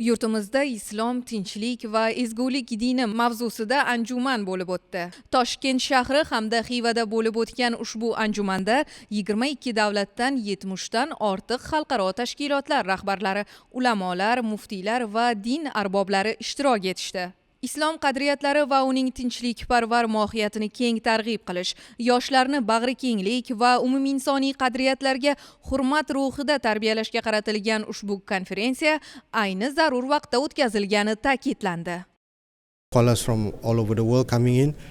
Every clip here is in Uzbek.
Yurtimizda islom, tinchlik va ezgulik dini mavzusida anjuman bo'lib o'tdi. Toshkent shahri hamda Xivada bo'lib o'tgan ushbu anjumanda 22 davlatdan 70 dan ortiq xalqaro tashkilotlar rahbarlari, ulamolar, muftiylar va din arboblari ishtirok etishdi. Islom qadriyatlari va uning tinchlikparvar mohiyatini keng targ'ib qilish, yoshlarni bag'rikenglik va umuminsoniy qadriyatlarga hurmat ruhida tarbiyalashga qaratilgan ushbu konferensiya ayni zarur vaqtda o'tkazilgani ta'kidlandi.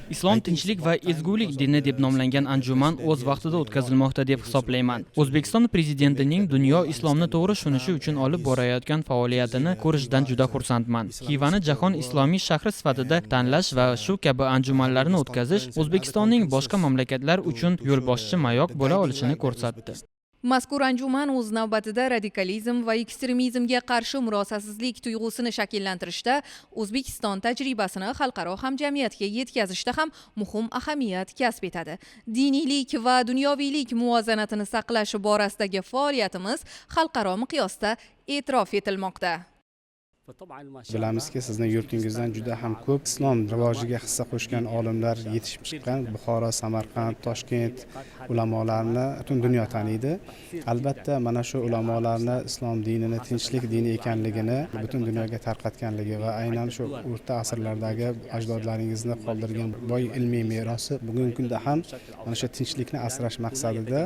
Islom tinchlik va ezgulik dini deb nomlangan anjuman o'z vaqtida o'tkazilmoqda deb hisoblayman. O'zbekiston prezidentining dunyo islomni to'g'ri tushunishi uchun olib borayotgan faoliyatini ko'rishdan juda xursandman. Xivani jahon islomiy shahri sifatida tanlash va shu kabi anjumanlarni o'tkazish O'zbekistonning boshqa mamlakatlar uchun yo'lboshchi mayoq bo'la olishini ko'rsatdi. Mazkur anjuman o'z navbatida radikalizm va ekstremizmga qarshi murosasizlik tuyg'usini shakllantirishda O'zbekiston tajribasini xalqaro hamjamiyatga yetkazishda ham muhim ahamiyat kasb etadi. Diniylik va dunyoviylik muvozanatini saqlash borasidagi faoliyatimiz xalqaro miqyosda e'tirof etilmoqda. Bilamizki sizni yurtingizdan juda ham ko'p islom rivojiga hissa qo'shgan olimlar yetishib chiqqan buxoro samarqand toshkent ulamolarini butun dunyo taniydi albatta mana shu ulamolarni islom dinini tinchlik dini ekanligini butun dunyoga tarqatganligi va aynan shu o'rta asrlardagi ajdodlaringizni qoldirgan boy ilmiy merosi bugungi kunda ham mana shu tinchlikni asrash maqsadida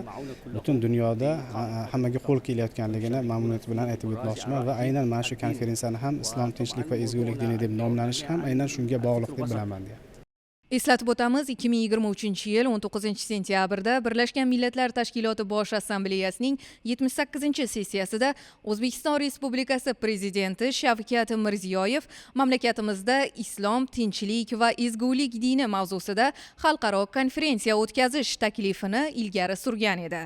butun dunyoda ha- hammaga qo'l kelayotganligini mamnuniyat bilan aytib o'tmoqchiman va aynan mana shu konferensiyani ham islom tinchlik va ezgulik dini deb nomlanishi ham aynan shunga bog'liq deb bilaman degan Eslatib o'tamiz, 2023-yil 19-sentyabrda Birlashgan Millatlar Tashkiloti Bosh Assambleyasining 78-sessiyasida O'zbekiston Respublikasi Prezidenti Shavkat Mirziyoyev mamlakatimizda islom, tinchlik va ezgulik dini mavzusida xalqaro konferensiya o'tkazish taklifini ilgari surgan edi.